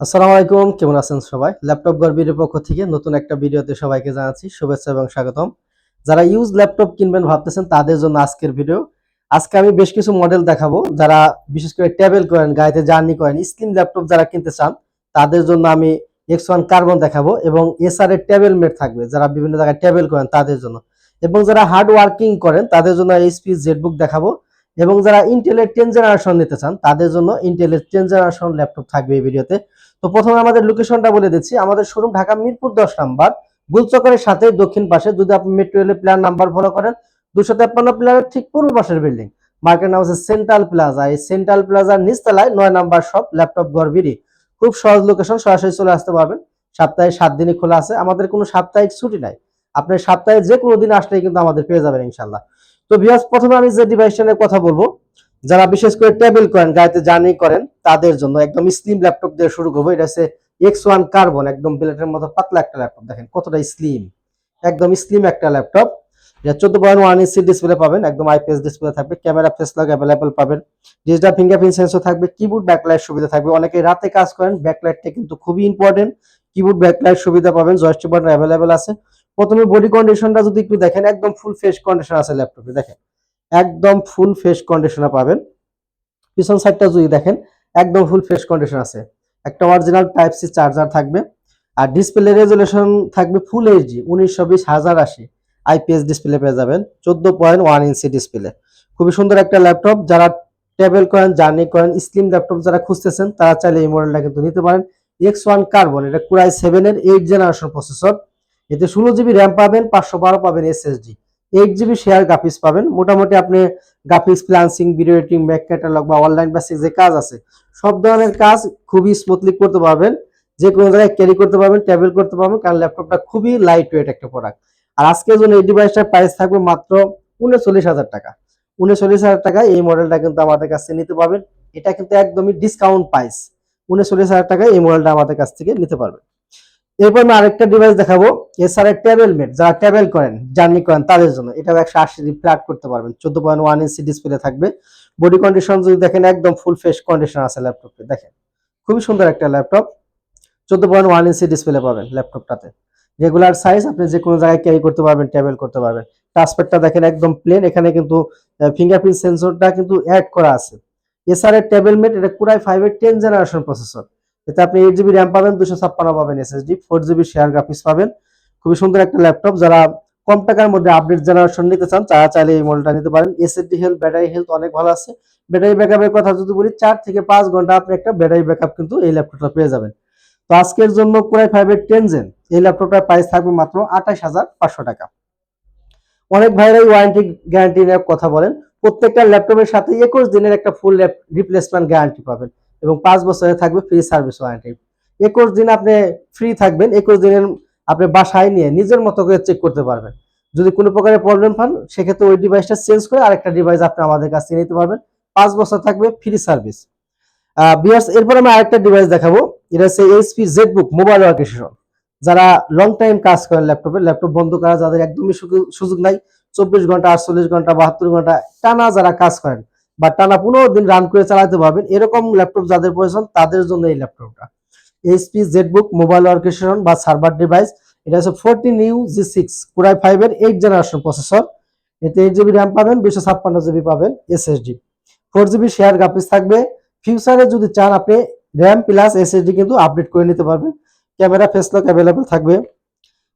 আসসালামু আলাইকুম, কেমন আছেন সবাই? ল্যাপটপ গর্বির পক্ষ থেকে নতুন একটা ভিডিওতে সবাইকে জানাচ্ছি শুভেচ্ছা এবং স্বাগতম। যারা ইউজ ল্যাপটপ কিনবেন ভাবতেছেন তাদের জন্য আজকের ভিডিও আজকে আমি বেশ কিছু মডেল দেখাবো। যারা বিশেষ করে ট্যাবেল করেন, গাড়িতে জার্নি করেন স্ক্রিন ল্যাপটপ যারা কিনতে চান, তাদের জন্য আমি এক্স ওয়ান কার্বন দেখাবো এবং এসআর এর ট্যাবেল মেট থাকবে। যারা বিভিন্ন জায়গায় ট্যাবেল করেন, তাদের জন্য। এবং যারা হার্ড ওয়ার্কিং করেন, তাদের জন্য এইচপি জেটবুক দেখাবো। এবং যারা ইন্টেলের টেন জেনারেশন নিতে চান, তাদের জন্য ইন্টেলের টেন জেনারেশন ল্যাপটপ থাকবে এই ভিডিওতে তো প্রথমে আমাদের লোকেশনটা বলে দিচ্ছি। আমাদের শোরুম ঢাকা মিরপুর দশ নাম্বার। গুলচকের সাথে দক্ষিণ পাশে, যদি আপনি মেট্রো রেলের প্ল্যান নাম্বার ফলো করেন, দুশো তেপ্পান্ন প্ল্যানের ঠিক পূর্ব পাশের বিল্ডিং মার্কেট নাম হচ্ছে সেন্ট্রাল প্লাজা এই সেন্ট্রাল প্লাজার নিচতলায় নয় নাম্বার শপ ল্যাপটপ গড়বিরি খুব সহজ লোকেশন সরাসরি চলে আসতে পারবেন। সপ্তাহে সাত দিনই খোলা আছে। আমাদের কোনো সাপ্তাহিক ছুটি নাই। আপনি সপ্তাহে যে কোনো দিন আসলেই কিন্তু আমাদের পেয়ে যাবেন ইনশাল্লাহ তো বিয়াস প্রথমে আমি যে ডিভাইসটা নিয়ে কথা বলব যারা বিশেষ করে টেবিল করেন গাড়িতে জার্নি করেন, তাদের জন্য একদম স্লিম ল্যাপটপ দিয়ে শুরু করব। এটা হচ্ছে এক্স ওয়ান কার্বন একদম প্লেটের মতো পাতলা একটা ল্যাপটপ দেখেন কতটা স্লিম একদম স্লিম একটা ল্যাপটপ এটা চোদ্দ পয়েন্ট ওয়ান ইঞ্চি ডিসপ্লে পাবেন, একদম আইপিএস ডিসপ্লে থাকবে ক্যামেরা ফেস লক অ্যাভেলেবল পাবেন। ডিজিটাল ফিঙ্গারপ্রিন্ট সেন্সর থাকবে কিবোর্ড ব্যাকলাইট সুবিধা থাকবে। অনেকে রাতে কাজ করেন ব্যাকলাইটটা কিন্তু খুবই ইম্পর্টেন্ট কিবোর্ড ব্যাকলাইট সুবিধা পাবেন জয়স্টিক বাটন অ্যাভেলেবল আছে। প্রথমে বডি কন্ডিশনটা যদি একটু দেখেন, একদম ফুল ফ্রেশ কন্ডিশন আছে ল্যাপটপে দেখেন একদম ফুল ফ্রেশ কন্ডিশনে পাবেন। পিছন সাইডটা যদি দেখেন, একদম ফুল ফ্রেশ কন্ডিশন আছে। একটা অরিজিনাল টাইপ সি চার্জার থাকবে। আর ডিসপ্লে রেজলিউশন থাকবে ফুল এইচডি উনিশশো বিশ, হাজার আশি আইপিএস ডিসপ্লে পেয়ে যাবেন, চোদ্দ পয়েন্ট ওয়ান ইঞ্চি ডিসপ্লে খুবই সুন্দর একটা ল্যাপটপ যারা ট্রাভেল করেন জার্নি করেন স্লিম ল্যাপটপ যারা খুঁজতেছেন, তারা চাইলে এই মডেলটা কিন্তু নিতে পারেন। এক্স ওয়ান কার্বন এটা কুরাই সেভেনের এইট জেনারেশন প্রসেসর এতে ষোলো জিবি র্যাম পাবেন, পাঁচশো বারো পাবেন SSD eight GB share graphics পাবেন। মোটামুটি আপনি graphics freelancing video editing back catalogue বা অনলাইন বেসিক যে কাজ আছে, সব ধরনের কাজ খুবই স্মুথলি করতে পারবেন। যে কোনো জায়গায় ক্যারি করতে পারবেন ট্যাবেল করতে পারবেন, কারণ ল্যাপটপটা খুবই লাইট ওয়েট একটা প্রোডাক্ট আর আজকের জন্য এই ডিভাইসটার প্রাইস থাকবে মাত্র উনচল্লিশ হাজার টাকা। উনচল্লিশ হাজার টাকা এই মডেলটা কিন্তু আমাদের কাছ নিতে পারবেন। এটা কিন্তু একদমই ডিসকাউন্ট প্রাইস উনচল্লিশ হাজার টাকায় এই মডেলটা আমাদের কাছ থেকে নিতে পারবেন। এরপর আমি আরেকটা ডিভাইস দেখাবো এছাড়া ট্যাবেল মেট যারা ট্যাবেল করেন জার্নি করেন, তাদের জন্য। এটাও একশো আশি ফ্ল্যাট করতে পারবেন, চোদ্দ পয়েন্ট ওয়ান ইঞ্চি ডিসপ্লে থাকবে। বডি কন্ডিশন যদি দেখেন, একদম ফুল ফ্রেশ কন্ডিশন আছে ল্যাপটপে দেখেন। খুবই সুন্দর একটা ল্যাপটপ চোদ্দ পয়েন্ট ওয়ান ইঞ্চি ডিসপ্লে পাবেন ল্যাপটপটাতে রেগুলার সাইজ আপনি যে কোনো জায়গায় ক্যারি করতে পারবেন ট্যাবেল করতে পারবেন। টাচপ্যাডটা দেখেন একদম প্লেন এখানে কিন্তু ফিঙ্গারপ্রিন্ট সেন্সরটা কিন্তু অ্যাড করা আছে। এছাড়া টেবিল মেট এটা কুরাই ফাইভের টেন জেনারেশন প্রসেসর এতে আপনি এইট জিবি র্যাম পাবেন দুশো ছাপ্পান্ন পাবেন SSD four GB share graphics পাবেন। খুবই সুন্দর একটা ল্যাপটপ যারা কম টাকার মধ্যে আপডেট জেনারেশন নিতে চান, তারা চাইলে এই মডেলটা নিতে পারেন। এসএসডি হেলথ ব্যাটারি হেলথ অনেক ভালো আছে। ব্যাটারি ব্যাকআপের কথা যদি বলি, চার থেকে পাঁচ ঘণ্টা আপনি একটা ব্যাটারি ব্যাকআপ কিন্তু এই ল্যাপটপটা পেয়ে যাবেন। তো আজকের জন্য কুরাই ফাইভের টেন জেন এই ল্যাপটপটার প্রাইস থাকবে মাত্র আঠাশ হাজার পাঁচশো টাকা। অনেক ভাইরাই ওয়ারেন্টি গ্যারান্টি নিয়ে কথা বলেন। প্রত্যেকটা ল্যাপটপের সাথে একুশ দিনের একটা ফুল রিপ্লেসমেন্ট গ্যারান্টি পাবেন। এবং পাঁচ বছরে থাকবে ফ্রি সার্ভিস ওয়ারেন্টি একুশ দিন আপনি ফ্রি থাকবেন, একুশ দিনের আপনি বাসায় নিয়ে নিজের মতো করে চেক করতে পারবেন। যদি কোনো প্রকারের প্রবলেম পান সেক্ষেত্রে ওই ডিভাইসটা চেঞ্জ করে আরেকটা ডিভাইস আপনি আমাদের কাছ নিতে পারবেন। পাঁচ বছর থাকবে ফ্রি সার্ভিস বিয়ার্স এরপর আমি আরেকটা ডিভাইস দেখাবো। এটা হচ্ছে HP Z book mobile workstation যারা লং টাইম কাজ করেন ল্যাপটপে ল্যাপটপ বন্ধ করা যাদের একদমই সুযোগ নাই, চব্বিশ ঘণ্টা, আটচল্লিশ ঘণ্টা, বাহাত্তর ঘণ্টা টানা যারা কাজ করেন বা টানা পনেরো দিন রান করে চালাতে পারবেন। এরকম ল্যাপটপ যাদের প্রয়োজন, তাদের জন্য এই ল্যাপটপটা এইচপি জেটবুক মোবাইল ওয়ার্কেশন বা সার্ভার ডিভাইস এটা হচ্ছে fourteen U G six core i ফাইভের এইট জেনারেশন প্রসেসর এতে এইট জিবি র্যাম পাবেন দুশো ছাপ্পান্ন জিবি পাবেন SSD four GB share graphics থাকবে। ফিউচারে যদি চান আপনি র্যাম প্লাস এসএসডি কিন্তু আপডেট করে নিতে পারবেন। ক্যামেরা ফেস লক অ্যাভেলেবল থাকবে।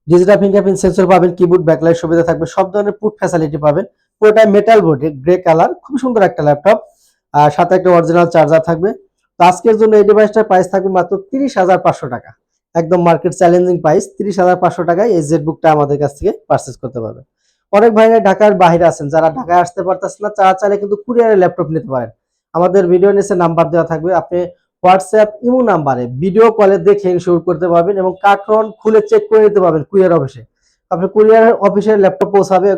ডিজিটাল ফিঙ্গারপ্রিন্ট সেন্সর পাবেন কিবোর্ড ব্যাকলাইট সুবিধা থাকবে। সব ধরনের পুট ফ্যাসিলিটি পাবেন। পুরোটাই মেটাল বোর্ড গ্রে কালার খুব সুন্দর একটা ল্যাপটপ আর সাথে একটা অরিজিনাল চার্জার থাকবে। তো আজকের জন্য এই ডিভাইসটার প্রাইস থাকবে মাত্র তিরিশ হাজার পাঁচশো টাকা। একদম মার্কেট চ্যালেঞ্জিং প্রাইস তিরিশ হাজার পাঁচশো টাকায় এই জেড বুকটা আমাদের কাছ থেকে পারচেস করতে পারবেন অনেক ভাইরা ঢাকার বাইরে আছেন, যারা ঢাকায় আসতে পারতেছেন না, তারা চাইলে কিন্তু কুরিয়ারে ল্যাপটপ নিতে পারেন। আমাদের ভিডিও নিচে নাম্বার দেওয়া থাকবে, আপনি হোয়াটসঅ্যাপ ইমো নাম্বারে ভিডিও কলে দেখে ইনশিওর করতে পারবেন এবং কার্টন খুলে চেক করে নিতে পারবেন কুরিয়ার অফিসে আপনি কুরিয়ার অফিসের ল্যাপটপ পৌঁছাবে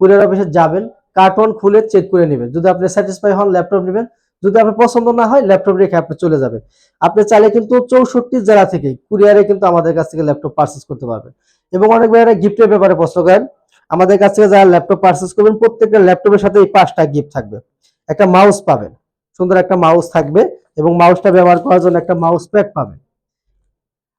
কুরিয়ার অফিসে যাবেন কার্টন খুলে চেক করে নেবেন। যদি আপনি স্যাটিসফাই হন ল্যাপটপ নেবেন। যদি আপনার পছন্দ না হয় ল্যাপটপ রেখে আপনি চলে যাবেন। আপনি চাইলে কিন্তু চৌষট্টি জেলা থেকে কুরিয়ারে কিন্তু আমাদের কাছ থেকে ল্যাপটপ পারচেস করতে পারবেন। এবং অনেক ভাইয়েরা গিফটের ব্যাপারে প্রশ্ন করেন, আমাদের কাছ থেকে যারা ল্যাপটপ পারচেস করবেন, প্রত্যেকটা ল্যাপটপের সাথে এই পাঁচটা গিফট থাকবে। একটা মাউস পাবেন, সুন্দর একটা মাউস থাকবে এবং মাউসটা ব্যবহার করার জন্য একটা মাউস প্যাড পাবেন।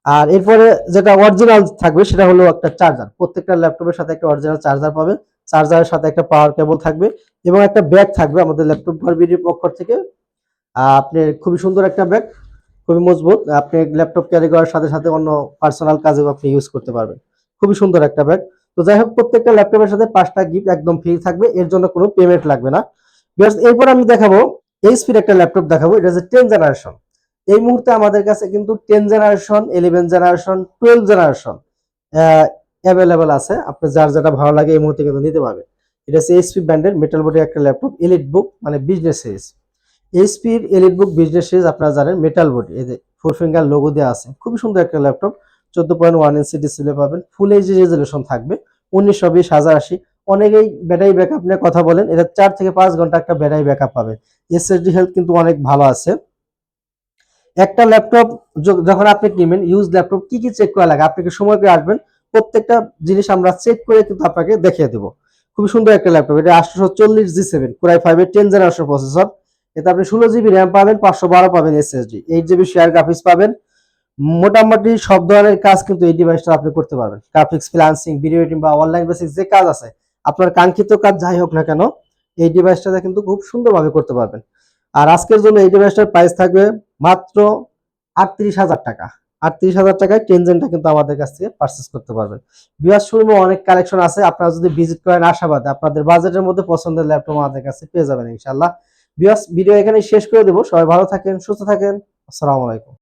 আর এরপরে যেটা অরিজিনাল থাকবে, সেটা হলো একটা চার্জার প্রত্যেকটা ল্যাপটপের সাথে একটা অরিজিনাল চার্জার পাবেন। চার্জারের সাথে একটা পাওয়ার কেবল থাকবে এবং একটা ব্যাগ থাকবে আমাদের ল্যাপটপ ঘর বিডির পক্ষ থেকে। আপনি খুবই সুন্দর একটা ব্যাগ খুবই মজবুত। আপনি ল্যাপটপ ক্যারি করার সাথে সাথে অন্য পার্সোনাল কাজেও আপনি ইউজ করতে পারবেন। খুবই সুন্দর একটা ব্যাগ তো যাই হোক, প্রত্যেকটা ল্যাপটপের সাথে পাঁচটা গিফট একদম ফ্রি থাকবে, এর জন্য কোনো পেমেন্ট লাগবে না। এরপর আমি দেখাবো এইচপির একটা ল্যাপটপ দেখাবো, এটা হচ্ছে টেন জেনারেশন এই মুহূর্তে আমাদের কাছে কিন্তু ten generation eleven generation twelve generation available আছে। আপনি যার যেটা ভালো লাগে এই মুহূর্তে কিন্তু নিতে পারবেন। এটা হচ্ছে এইচপি ব্র্যান্ডের মেটাল বডি একটা ল্যাপটপ এলিট বুক মানে বিজনেস সিরিজ এইচপির এলিট বুক বিজনেস সিরিজ আপনারা জানেন মেটাল বডি এই যে ফোর ফিঙ্গার লোগো দেওয়া আছে। খুবই সুন্দর একটা ল্যাপটপ চোদ্দ পয়েন্ট ওয়ান ইঞ্চি ডিসপ্লে পাবেন ফুল এইচডি রেজলিউশন থাকবে, উনিশশো বিশ, হাজার আশি। অনেকেই ব্যাটারি ব্যাকআপ নিয়ে কথা বলেন, এটা চার থেকে পাঁচ ঘণ্টা একটা ব্যাটারি ব্যাকআপ পাবেন। এসএসডি হেলথ কিন্তু অনেক ভালো আছে। একটা ল্যাপটপ যখন আপনি কিনবেন ইউজ ল্যাপটপ কি কি চেক করা লাগে? আপনি কি সময় করে আসবেন? প্রত্যেকটা জিনিস আমরা চেক করে কিন্তু আপনাকে দেখিয়ে দেবো। খুবই সুন্দর একটা ল্যাপটপ এটা আটশো চল্লিশ জি সেভেন কোরাই ফাইভের টেন জেনারেশন প্রসেসর এতে আপনি ষোলো জিবি র্যাম পাবেন, পাঁচশো বারো পাবেন SSD eight GB share graphics পাবেন। মোটামুটি সব ধরনের কাজ কিন্তু এই ডিভাইসটা আপনি করতে পারবেন। গ্রাফিক্স ফ্রিল্যান্সিং ভিডিও এডিটিং বা অনলাইন বেসিক যে কাজ আছে, আপনার কাঙ্ক্ষিত কাজ যাই হোক না কেন, এই ডিভাইসটাতে কিন্তু খুব সুন্দরভাবে করতে পারবেন। আর আজকের জন্য এই ডিভাইসটার প্রাইস থাকবে মাত্র আটত্রিশ হাজার টাকা। আটত্রিশ হাজার টাকায় টেনজেনটা কিন্তু আমাদের কাছ থেকে পারচেস করতে পারবেন। বিয়াস শোরুমে অনেক কালেকশন আছে, আপনারা যদি ভিজিট করেন আশাবাদে আপনাদের বাজেটের মধ্যে পছন্দের ল্যাপটপ আমাদের কাছে পেয়ে যাবেন ইনশাল্লাহ বিয়াস ভিডিও এখানে শেষ করে দেবো। সবাই ভালো থাকেন, সুস্থ থাকেন। আসসালামু আলাইকুম।